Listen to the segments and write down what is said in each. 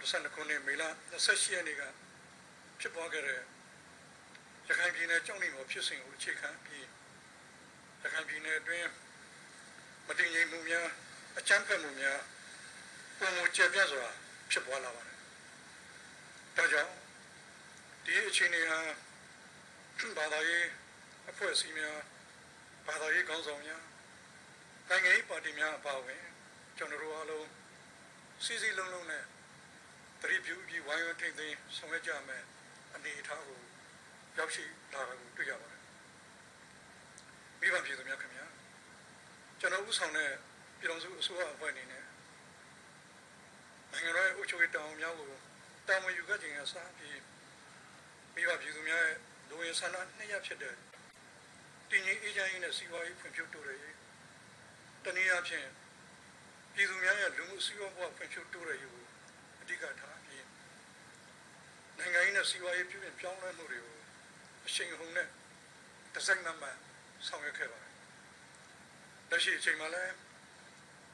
2012ခုနှစ်မေလ28ရက်နေ့ကဖြစ်ပွားခဲ့တဲ့ရခိုင်ပြည်နယ်ကြောက်နေမှုဖြစ်စဉ်ကိုအခြေခံပြီးရခိုင်ပြည်နယ်အတွင်းမတည်ငြိမ်မှုများအကြမ်းဖက်မှုများပုံမကျပြန့်စွာဖြစ်ပွားလာပါတယ်။ဒါကြောင့်ဒီအခြေအနေဟာဘာသာရေးအဖွဲ့အစည်းများဘာသာရေးခေါင်းဆောင်များနိုင်ငံရေးပါတီများအပါအဝင်ကျွန်တော်တို့အားလုံးစီစီလုံးလုံးနဲ့ တတိပြုပြီးဝိုင်းဝန်းထိန်သိမ်းဆောင်ရွက်ကြမယ်အနေအထားကိုရောက်ရှိလာတာကိုတွေ့ရပါတယ်မိဘပြည်သူများခင်ဗျာကျွန်တော်ဥဆောင်တဲ့ပြည်တော်စုအစိုးရအဖွဲ့အနေနဲ့နိုင်ငံတော်ရဲ့အုပ်ချုပ်ရေးတောင်းများကိုတာဝန်ယူခဲ့ခြင်းအစားပြီးမိဘပြည်သူများရဲ့လူဝင်ဆန္ဒနှစ်ရပ်ဖြစ်တဲ့တည်ငြိမ်အေးချမ်းရေးနဲ့စီးပွားရေးဖွံ့ဖြိုးတိုးတက်ရေးတနည်းအားဖြင့်ပြည်သူများရဲ့လူမှုစီးပွားဘဝဖွံ့ဖြိုးတိုးတက်ရေးကိုအဓိကထားပြီး နိုင်ငံရေးနဲ့စီးပွားရေးပြုပြင်ပြောင်းလဲမှုတွေကိုအရှိန်ဟုန်နဲ့တစ်စိုက်မမှန်ဆောင်ရွက်ခဲ့ပါတယ်။လက်ရှိအချိန်မှာလည်း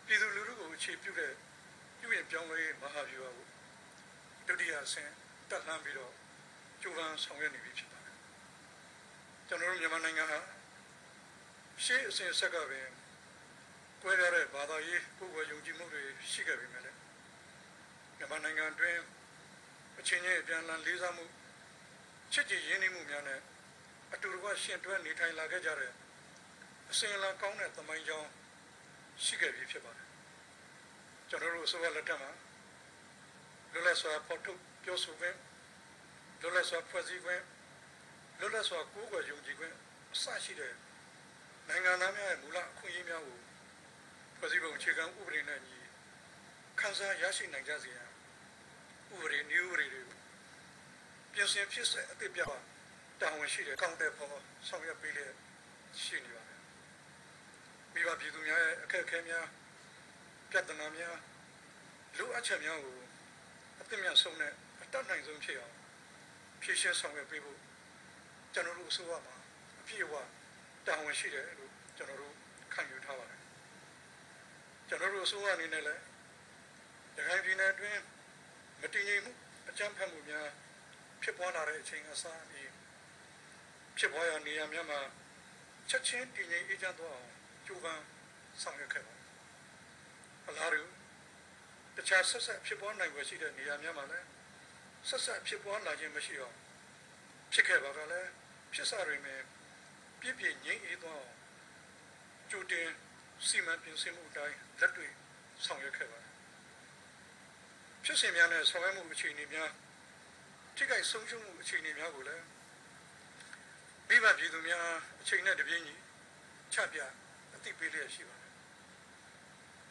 ပြည်သူလူထုကိုအခြေပြုတဲ့ပြုပြင်ပြောင်းလဲမဟာဗျူဟာကိုဒုတိယအဆင့်တက်လှမ်းပြီးတော့ကြိုးပမ်းဆောင်ရွက်နေပြီဖြစ်ပါတယ်။ကျွန်တော်တို့မြန်မာနိုင်ငံဟာရှေ့အစဉ်ဆက်ကပင်ကွဲပြားတဲ့ဘာသာရေးကိုယ်ဝယ်ယုံကြည်မှုတွေရှိခဲ့ပြီမဲ့လေမြန်မာနိုင်ငံအတွင်း အချင်းချင်းအပြန်အလှန်လေးစားမှုချစ်ကြည်ရင်းနှီးမှုများနဲ့အတူတကွရှင်တွဲနေထိုင်လာခဲ့ကြတဲ့အစဉ်အလာကောင်းတဲ့သမိုင်းကြောင်းရှိခဲ့ပြီဖြစ်ပါတယ်ကျွန်တော်တို့အစိုးရလက်ထက်မှာလွတ်လပ်စွာပေါ်ထုတ်ပြောဆိုခွင့်လွတ်လပ်စွာဖွဲ့စည်းခွင့်လွတ်လပ်စွာကိုယ်ကွယ်ယုံကြည်ခွင့်အစရှိတဲ့နိုင်ငံသားများရဲ့မူလအခွင့်အရေးများကိုဖွဲ့စည်းပုံအခြေခံဥပဒေနဲ့ညီခန်းစားရရှိနိုင်ကြစေရန် ဥပဒေနည်းဥပဒေတွေကိုပြင်ဆင်ဖြစ်စေအသစ်ပြတာဝန်ရှိတဲ့ကောင်းတဲ့ပေါ်ဆောင်ရွက်ပေးလျက်ရှိနေပါတယ်မိဘပြည်သူများရဲ့အခက်အခဲများပြဿနာများလိုအပ်ချက်များကိုအသစ်များဆုံးနဲ့အတတ်နိုင်ဆုံးဖြစ်အောင်ဖြည့်ရှင်းဆောင်ရွက်ပေးဖို့ကျွန်တော်တို့အစိုးရမှာအပြည့်အဝတာဝန်ရှိတယ်လို့ကျွန်တော်တို့ခံယူထားပါတယ်ကျွန်တော်တို့အစိုးရအနေနဲ့လည်းရခိုင်ပြည်နယ်အတွင်း မတည်ငြိမ်မှုအကြမ်းဖက်မှုများဖြစ်ပွားလာတဲ့အချိန်အစားပြီးဖြစ်ပွားရာနေရာများမှာချက်ချင်းတည်ငြိမ်အေးချမ်းသွားအောင်ကြိုးပမ်းဆောင်ရွက်ခဲ့ပါတယ်အလားတူတခြားဆက်ဆက်ဖြစ်ပွားနိုင်ွယ်ရှိတဲ့နေရာများမှာလည်းဆက်ဆက်ဖြစ်ပွားလာခြင်းမရှိအောင်ဖြစ်ခဲ့ပါကလည်းဖြစ်စာတွေနဲ့ပြည့်ပြည့်ငြိမ်အေးသွားအောင်ကြိုတင်စီမံပြင်ဆင်မှုအတိုင်းလက်တွေ့ဆောင်ရွက်ခဲ့ပါတယ် ဖြစ်စဉ်များနဲ့ဆောင်ရွက်မှုအခြေအနေများထိခိုက်ဆုံးရှုံးမှုအခြေအနေများကိုလည်းမိဘပြည်သူများအချိန်နဲ့တပြေးညီချပြအသိပေးလျက်ရှိပါတယ်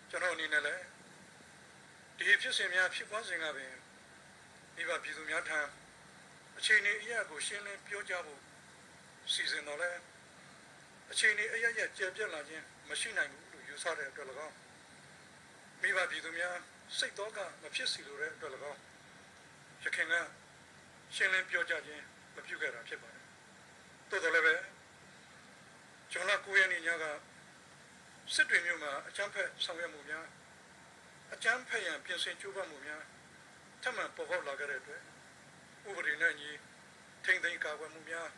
ကျွန်တော်အနေနဲ့လည်းဒီဖြစ်စဉ်များဖြစ်ပွားစဉ်ကပင်မိဘပြည်သူများထံအချိန်နဲ့အရာကိုရှင်းလင်းပြောကြားဖို့စီစဉ်တော်လဲအချိန်နဲ့အရာရဲ့ကျေပြတ်လာခြင်းမရှိနိုင်ဘူးလို့ယူဆတဲ့အတွက်၎င်းမိဘပြည်သူများ စိတ်တော့ကမဖြစ်စီလိုတဲ့အတွက်၎င်းရခင်ကရှင်းလင်းပြောကြားခြင်းမပြုခဲ့တာဖြစ်ပါတယ်တိုးတော်လည်းပဲကျွန်တော်ကိုရနေညကစစ်တွေမြို့မှာအချမ်းဖက်ဆောင်ရွက်မှုများအချမ်းဖက်ရန်ပြင်ဆင်ကြိုးပမ်းမှုများထပ်မံပေါ်ပေါက်လာခဲ့တဲ့အတွက်ဥပဒေနဲ့ညီထိမ့်သိမ်းကာကွယ်မှုများ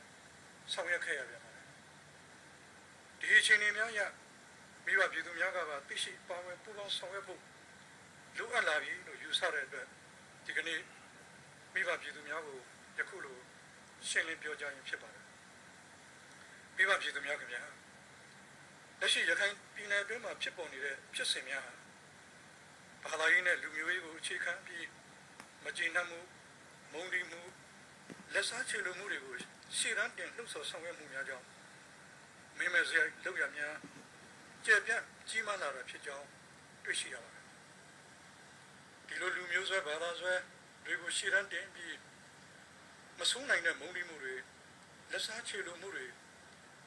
ဆောင်ရွက်ခဲ့ရပြန်ပါတယ်ဒီအချိန်များရမိဘပြည်သူများကပါသိရှိပါဝင်ပူးပေါင်းဆောင်ရွက်ဖို့ လိုအပ်လာပြီလို့ယူဆတဲ့အတွက်ဒီကနေ့မိဘပြည်သူများကိုယခုလိုရှင်းလင်းပြောကြားရင်းဖြစ်ပါတယ်မိဘပြည်သူများခင်ဗျာလက်ရှိရခိုင်ပြည်နယ်အတွင်းမှာဖြစ်ပေါ်နေတဲ့ဖြစ်စဉ်များဟာဘာသာရေးနဲ့လူမျိုးရေးကိုအခြေခံပြီးမကျေနပ်မှုမုန်းတီးမှုလက်စားချေလိုမှုတွေကိုရှေ့တန်းတင်လှုပ်ဆော်ဆောင်ရွက်မှုများကြောင့်မိမဲစရိုက်လောက်ရများကျေပြန့်ကြီးမားလာတာဖြစ်ကြောင်းတွေ့ရှိရပါတယ် ဒီလိုလူမျိုးဆွဲဘာသာဆွဲတွေကိုရှေ့တန်းတင်ပြီးမဆုံးနိုင်တဲ့မုန်းတီးမှုတွေလက်စားချေလိုမှုတွေ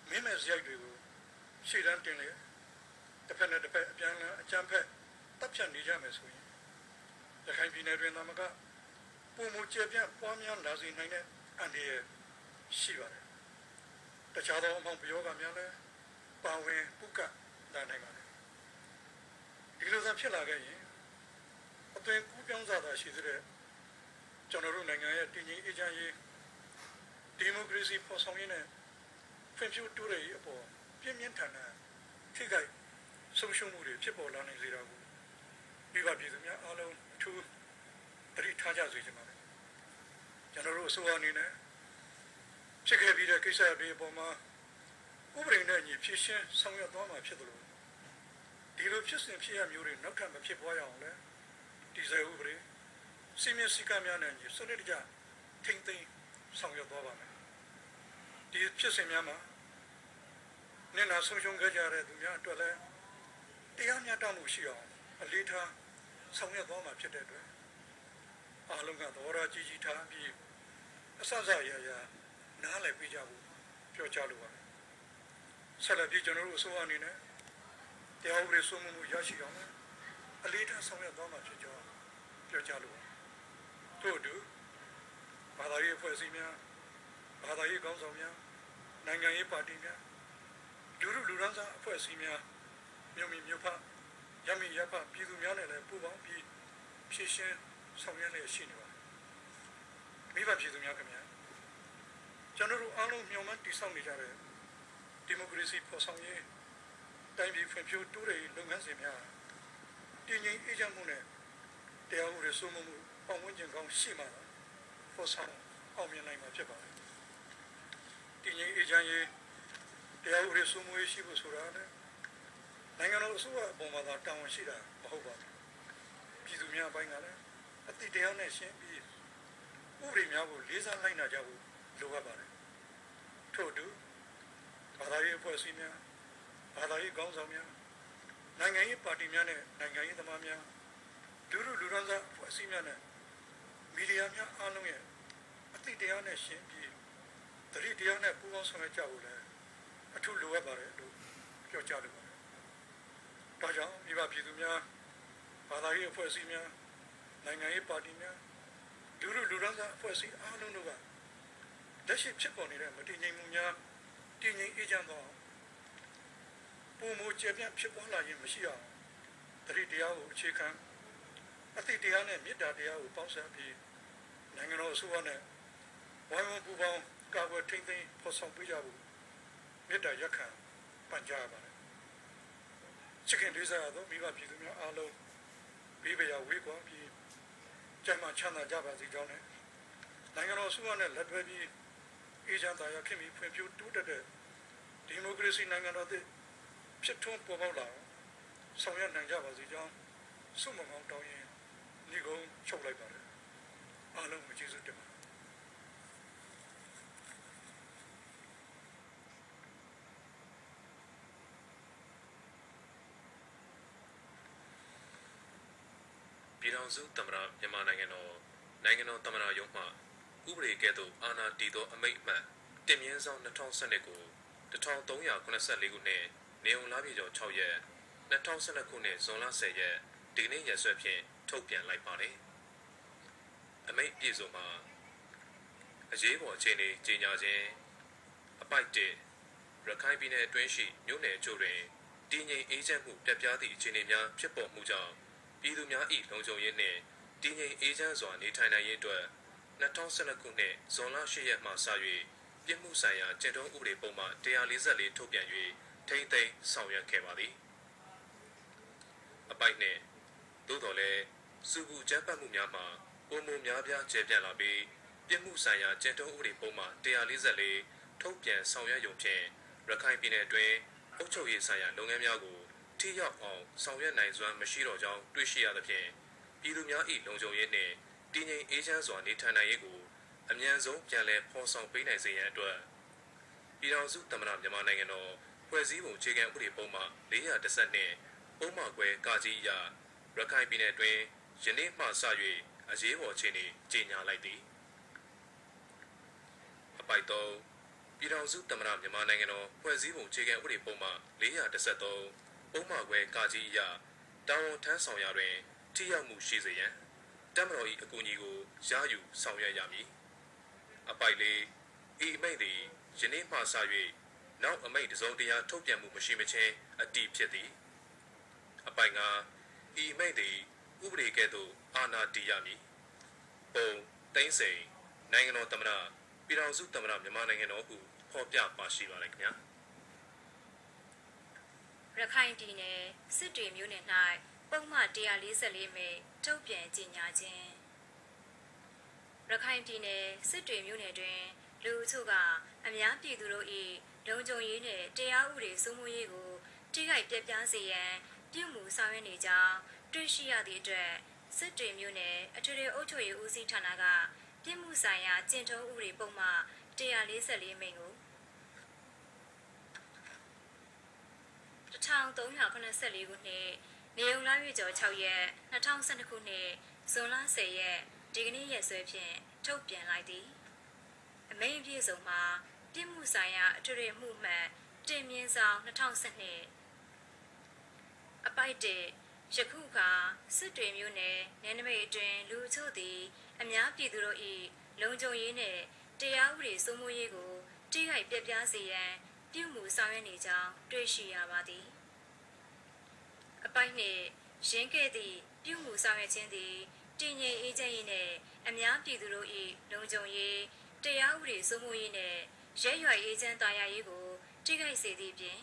မိမဲစရိုက်တွေကိုရှေ့တန်းတင်လေတစ်ဖက်နဲ့တစ်ဖက်အပြန်အလှန်အကြမ်းဖက်တပ်ဖြတ်နေကြမယ်ဆိုရင်ရခိုင်ပြည်နယ်တွင်သမကပုံမကျေပြန့်ပွားများလာစေနိုင်တဲ့အန္တရာယ်ရှိပါတယ်တခြားသောအမောင်ပယောဂများလည်းပါဝင်ပုကလာနိုင်ပါတယ်ဒီလိုသာဖြစ်လာခဲ့ရင် အသွင်ကူးပြောင်းစားတာရှိတဲ့ကျွန်တော်တို့နိုင်ငံရဲ့တည်ငြိမ်အေးချမ်းရေးဒီမိုကရေစီပေါ်ဆောင်ရေးနဲ့ဖွံ့ဖြိုးတိုးတက်ရေးအပေါ်ပြင်းပြင်းထန်ထန်ထိခိုက်ဆုံးရှုံးမှုတွေဖြစ်ပေါ်လာနိုင်စေတာကိုမိဘပြည်သူများအားလုံးအထူးတတိထားကြစေချင်ပါတယ်ကျွန်တော်တို့အစိုးရအနေနဲ့ဖြစ်ခဲ့ပြီးတဲ့ကိစ္စတွေအပေါ်မှာဥပဒေနဲ့ညီဖြစ်ရှင်းဆောင်ရွက်သွားမှာဖြစ်တယ်လို့ဒီလိုဖြစ်စဉ်ဖြစ်ရမျိုးတွေနောက်ထပ်မဖြစ်ပွားရအောင်လဲ ဒီဇယ်ဥပဒေစီမင်းစည်းကမ်းများနဲ့ညီစနစ်တကျထိမ့်သိမ်းဆောင်ရွက်သွားပါမယ်ဒီဖြစ်စဉ်များမှာနေနာဆုံးရှုံးခဲ့ကြတဲ့သူများအတွက်လည်းတရားမျှတမှုရှိအောင်အလေးထားဆောင်ရွက်သွားမှာဖြစ်တဲ့အတွက်အားလုံးကသဘောထားကြီးကြီးထားပြီးအဆအဆရရနားလည်ပြကြဖို့ပြောကြားလိုပါတယ်ဆက်လက်ပြီးကျွန်တော်တို့အစိုးရအနေနဲ့တရားဥပဒေစိုးမိုးမှုရရှိအောင် အလေးထားဆောင်ရွက်သွားမှာဖြစ်ကြောင်းပြောကြားလိုပါတယ်ထို့အတူဘာသာရေးအဖွဲ့အစည်းများဘာသာရေးကောင်းဆောင်များနိုင်ငံရေးပါတီများလူလူလူရန်စားအဖွဲ့အစည်းများမြို့မီမြို့ဖရမီရဖပြည်သူများနဲ့လည်းပူးပေါင်းပြီးဖြည့်ရှင်းဆောင်ရွက်လျက်ရှိနေပါတယ်မိဘပြည်သူများခင်ဗျာကျွန်တော်တို့အားလုံးမျှော်မှန်းတည်ဆောက်နေကြတဲ့ဒီမိုကရေစီပေါ်ဆောင်ရေးတိုင်းပြည်ဖွံ့ဖြိုးတိုးတက်ရေးလုပ်ငန်းစဉ်များ တည်ငြိမ်အေးချမ်းမှုနဲ့တရားဥပဒေစိုးမိုးမှုပတ်ဝန်းကျင်ကောင်းရှိမှပေါ်ဆောင်အောင်မြင်နိုင်မှာဖြစ်ပါတယ်တည်ငြိမ်အေးချမ်းရေးတရားဥပဒေစိုးမိုးရေးရှိဖို့ဆိုတာလည်းနိုင်ငံတော်အစိုးရအပေါ်မှာတာဝန်ရှိတာမဟုတ်ပါဘူးပြည်သူများအပိုင်းကလည်းအတိတရားနဲ့ရှင်းပြီးဥပဒေများကိုလေးစားလိုက်နာကြဖို့လိုအပ်ပါတယ်ထို့အတူဘာသာရေးအဖွဲ့အစည်းများဘာသာရေးခေါင်းဆောင်များ နိုင်ငံရေးပါတီများနဲ့နိုင်ငံရေးသမားများလူလူလူရန်စားအဖွဲ့အစည်းများနဲ့မီဒီယာများအားလုံးရဲ့အတိတရားနဲ့ရှင်းပြီးတတိတရားနဲ့ပူးပေါင်းဆောင်ရွက်ကြဖို့လည်းအထူးလိုအပ်ပါတယ်လို့ပြောကြားလိုပါတယ်။ဒါကြောင့်မိဘပြည်သူများဘာသာရေးအဖွဲ့အစည်းများနိုင်ငံရေးပါတီများလူလူလူရန်စားအဖွဲ့အစည်းအားလုံးတို့ကလက်ရှိဖြစ်ပေါ်နေတဲ့မတည်ငြိမ်မှုများတည်ငြိမ်အေးချမ်းသော ပုံမူကျေပြန့်ဖြစ်ပေါ်လာခြင်းမရှိအောင်တတိတရားကိုအခြေခံအတိတရားနဲ့မေတ္တာတရားကိုပေါင်းစပ်ပြီးနိုင်ငံတော်အစိုးရနဲ့ဝိုင်းဝန်းပူးပေါင်းကာကွယ်ထိန်းသိမ်းဖော်ဆောင်ပေးကြဖို့မေတ္တာရက်ခံပန်ကြားပါတယ်ချစ်ခင်လေးစားသောမိဘပြည်သူများအားလုံးဘေးပရာဝေးကွာပြီးကျမ်းမာချမ်းသာကြပါစေကြောင်းနဲ့နိုင်ငံတော်အစိုးရနဲ့လက်တွဲပြီးအေဂျင့်သားရခင်ပြီးဖွံ့ဖြိုးတိုးတက်တဲ့ဒီမိုကရေစီနိုင်ငံတော်သစ် ဖြစ်ထွန်းပေါ်ပေါက်လာအောင်ဆောင်ရွက်နိုင်ကြပါစေကြောင်းဆုမမောင်းတောင်းရင်ညီကုန်းချုပ်လိုက်ပါတယ်အားလုံးကိုကျေးဇူးတင်ပါတယ်ပြည်ထောင်စုသမ္မတမြန်မာနိုင်ငံတော်နိုင်ငံတော်သမ္မတရုံးမှဥပဒေကဲ့သို့အာဏာတည်သောအမိန့်အမှန်တင်မြင့်ဆောင်2012ကို1384ခုနှစ် နေုံလာပြည်ကျော်6ရက်2012ခုနှစ်ဇွန်လ10ရက်ဒီနေ့ရက်စွဲဖြင့်ထုတ်ပြန်လိုက်ပါတယ်။အမိန့်ပြည်စုံမှာအရေးပေါ်အခြေအနေကြီးညာခြင်းအပိုက်1ရခိုင်ပြည်နယ်အတွင်းရှိမြို့နယ်ချို့တွင်တည်ငြိမ်အေးချမ်းမှုပြပြသည့်အခြေအနေများဖြစ်ပေါ်မှုကြောင့်ပြည်သူများ၏လုံခြုံရေးနှင့်တည်ငြိမ်အေးချမ်းစွာနေထိုင်နိုင်ရေးအတွက်2012ခုနှစ်ဇွန်လ10ရက်မှစ၍ပြစ်မှုဆိုင်ရာကျင့်ထုံးဥပဒေပုံမှန်144ထုတ်ပြန်၍ ထိမ့်သိမ်းဆောင်ရွက်ခဲ့ပါသည်အပိုက်နှင့်သို့တော်လည်းစုဘူးကျန်းပတ်မှုများမှာပုံမှုများပြားကျယ်ပြန့်လာပြီးပြစ်မှုဆိုင်ရာကျင့်ထုံးဥပဒေပုံမှန်144ထုတ်ပြန်ဆောင်ရွက်ရုံဖြင့်ရခိုင်ပြည်နယ်တွင်အုပ်ချုပ်ရေးဆိုင်ရာလုပ်ငန်းများကိုထိရောက်အောင်ဆောင်ရွက်နိုင်စွမ်းမရှိတော့ကြောင်းတွေ့ရှိရသဖြင့်ပြည်သူများ၏လုံခြုံရေးနှင့်တည်ငြိမ်အေးချမ်းစွာနေထိုင်နိုင်ရေးကိုအမြန်ဆုံးပြန်လည်ဖော်ဆောင်ပေးနိုင်စေရန်အတွက်ပြည်ထောင်စုသမ္မတမြန်မာနိုင်ငံတော် ဖွဲ့စည်းပုံအခြေခံဥပဒေပုံမှ410နှင့်ပုံမှန်ခွဲကာကြီးအရရခိုင်ပြည်နယ်တွင်ယနေ့မှစ၍အရေးပေါ်အခြေအနေကြေညာလိုက်သည်အပိုက်3ပြည်ထောင်စုသမ္မတမြန်မာနိုင်ငံတော်ဖွဲ့စည်းပုံအခြေခံဥပဒေပုံမှ413ပုံမှန်ခွဲကာကြီးအရတာဝန်ထမ်းဆောင်ရာတွင်ထိရောက်မှုရှိစေရန်တမတော်၏အကူအညီကိုရယူဆောင်ရွက်ရမည်အပိုက်လေးဤအမိန့်သည်ယနေ့မှစ၍ နောက်အမိန့်တစုံတရာထုတ်ပြန်မှုမရှိမချင်းအတည်ဖြစ်သည်အပိုင်ကဤအမိန့်သည်ဥပဒေကဲ့သို့အာဏာတည်ရမည်ပုံသိန်းစိန်နိုင်ငံတော်သမ္မတပြည်ထောင်စုသမ္မတမြန်မာနိုင်ငံတော်ဟုဖော်ပြပါရှိပါတယ်ခင်ဗျာရခိုင်ပြည်နယ်စစ်တွေမြို့နယ်၌ပုံမှန်144မိထုတ်ပြန်ကြေညာခြင်းရခိုင်ပြည်နယ်စစ်တွေမြို့နယ်တွင်လူအချို့ကအများပြည်သူတို့၏ လုံခြုံရေးနှင့်တရားဥပဒေစိုးမိုးရေးကိုထိခိုက်ပြပြစေရန်ပြုမှုဆောင်ရွက်နေကြောင်းတွေ့ရှိရသည့်အတွက်စစ်တွေမြို့နယ်အထွေထွေအုပ်ချုပ်ရေးဦးစီးဌာနကပြည်မှုဆိုင်ရာကျင့်ထုံးဥပဒေပုံမှန်144မိန့်ကို1384ခုနှစ်နေုံလာရွေကျော်6ရက်2012ခုနှစ်ဇွန်လ10ရက်ဒီကနေ့ရက်စွဲဖြင့်ထုတ်ပြန်လိုက်သည်အမိန့်အပြည့်စုံမှာ ပြည်မှုဆိုင်ရာအထွေထွေမှုမှတ်တင်မြင့်ဆောင်2012အပိုက်တဲ့ယခုကစစ်တွေမျိုးနယ်နယ်နိမိတ်အတွင်းလူအချို့သည် အများပြည်သူတို့၏လုံခြုံရေးနှင့်တရားဥပဒေစိုးမိုးရေးကိုတိကျပြပြစေရန်ပြုမှုဆောင်ရွက်နေကြောင်းတွေ့ရှိရပါသည်အပိုက်နှင့်ရင်းခဲ့သည့်ပြုမှုဆောင်ရွက်ခြင်းသည်တည်ငြိမ်အေးချမ်းရေးနှင့်အများပြည်သူတို့၏လုံခြုံရေးတရားဥပဒေစိုးမိုးရေးနှင့် ရဲရွယ်အေးချမ်းသာယာရေးကိုတိကျစေသည့်ဖြင့်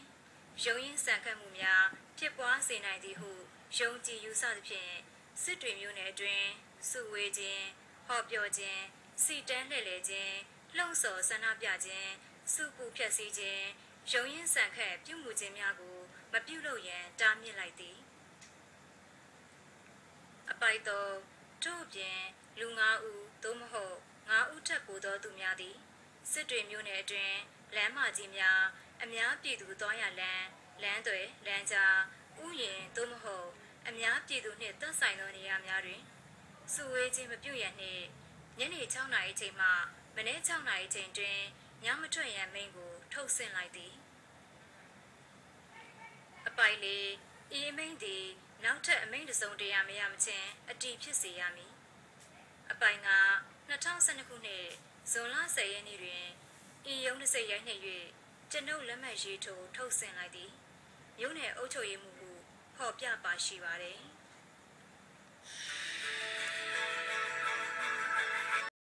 ရုံးရင်ဆန်ခတ်မှုများဖြစ်ပွားစေနိုင်သည်ဟုယုံကြည်ယူဆသဖြင့်စစ်တွေမျိုးနယ်အတွင်းစုဝေးခြင်းဟောပြောခြင်းစီတန်းလှည့်လည်ခြင်းလှုံ့ဆော်ဆန္ဒပြခြင်းစုပူဖြက်စီးခြင်းရုံးရင်ဆန်ခတ်ပြုမှုခြင်းများကိုမပြုလုပ်ရန်တားမြစ်လိုက်သည်အပိုက်သောတို့အပြင်လူ၅ဦးသို့မဟုတ်၅ဦးထက်ပိုသောသူများသည် စစ်တွေမျိုးနယ်အတွင်းလမ်းမကြီးများအများပြည်သူသွားရလမ်းလမ်းတွေလမ်းကြားဥယျာဉ်သို့မဟုတ်အများပြည်သူနှင့်သက်ဆိုင်သောနေရာများတွင်စုဝေးခြင်းမပြုရန်နှင့်ညနေ6နာရီချိန်မှမနေ့6နာရီချိန်တွင်ညမထွက်ရန်မိန့်ကို ထုတ်ဆင့်လိုက်သည်အပိုင်လေးဤအမိန့်သည်နောက်ထပ်အမိန့်တစ်စုံတရာမရမချင်းအတီးဖြစ်စေရမည်အပိုင်က2012ခုနှစ် ဇွန်လ10ရက်နေ့တွင်ဤရုံးတစ်စိတ်ရိုက်နှိပ်၍ကျွန်ုပ်လက်မှတ်ရေးထိုးထုတ်ဆင့်လိုက်သည်မြို့နယ်အုပ်ချုပ်ရေးမှူးဟုဖော်ပြပါရှိပါတယ်